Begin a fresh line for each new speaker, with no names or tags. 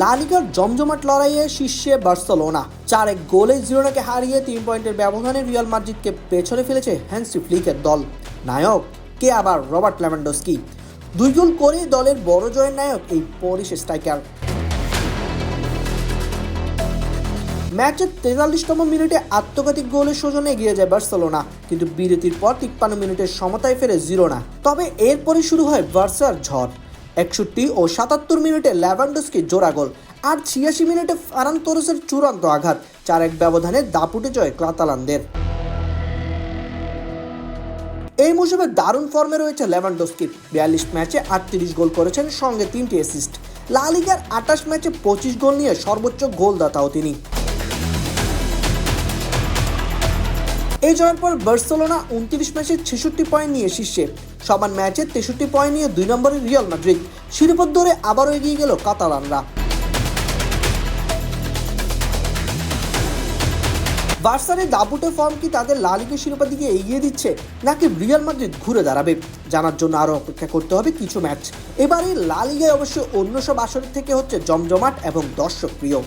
লালিগার জমজমাট লড়াইয়ে শীর্ষে বার্সেলোনা। চার এক গোলে জিরোনাকে হারিয়ে তিন পয়েন্টের ব্যবধানে রিয়াল মাদ্রিদকে পেছনে ফেলেছে হ্যান্সি ফ্লিকের দল। নায়ক, কে আবার? রবার্ট ল্যাভেন্ডস্কি দুই গোল করে দলের বড় জয়ের নায়ক এই পরিশ স্ট্রাইকার। ম্যাচের তেতাল্লিশতম মিনিটে আত্মঘাতিক গোলের সৌজন্যে এগিয়ে যায় বার্সেলোনা, কিন্তু বিরতির পর তিপ্পান্ন মিনিটের সমতায় ফেরে জিরোনা। তবে এরপরে শুরু হয় বার্সার ঝড়। একষট্টি ও সাতাত্তর মিনিটে ল্যাভান্ডোস্কি জোড়া গোল, আর ছিয়াশি মিনিটে ফারান তোরসের চূড়ান্ত আঘাত, চার এক ব্যবধানে দাপুটে জয় ক্লাতালানদের। এই মৌসুমে দারুণ ফর্মে রয়েছে লেভানডস্কি বিয়াল্লিশ ম্যাচে আটত্রিশ গোল করেছেন, সঙ্গে তিনটি অ্যাসিস্ট লা লিগার আঠাশ ম্যাচে পঁচিশ গোল নিয়ে সর্বোচ্চ গোলদাতাও তিনি। এই জয়ের পর বার্সেলোনা উনত্রিশ ম্যাচে ছেষট্টি পয়েন্ট নিয়ে শীর্ষে। সমান ম্যাচে তেষট্টি পয়েন্ট নিয়ে দুই নম্বরে রিয়াল মাদ্রিদ। শিরোপা ধরে আবারও এগিয়ে গেল কাতালানরা। বার্সার দাপুটে ফর্ম কি তাদের লালিগের শিরোপা দিকে এগিয়ে দিচ্ছে, নাকি রিয়াল মাদ্রিদ ঘুরে দাঁড়াবে? জানার জন্য আরও অপেক্ষা করতে হবে কিছু ম্যাচ। এবারে লালিগায় অবশ্য অন্য সব আসরের থেকে হচ্ছে জমজমাট এবং দর্শক প্রিয়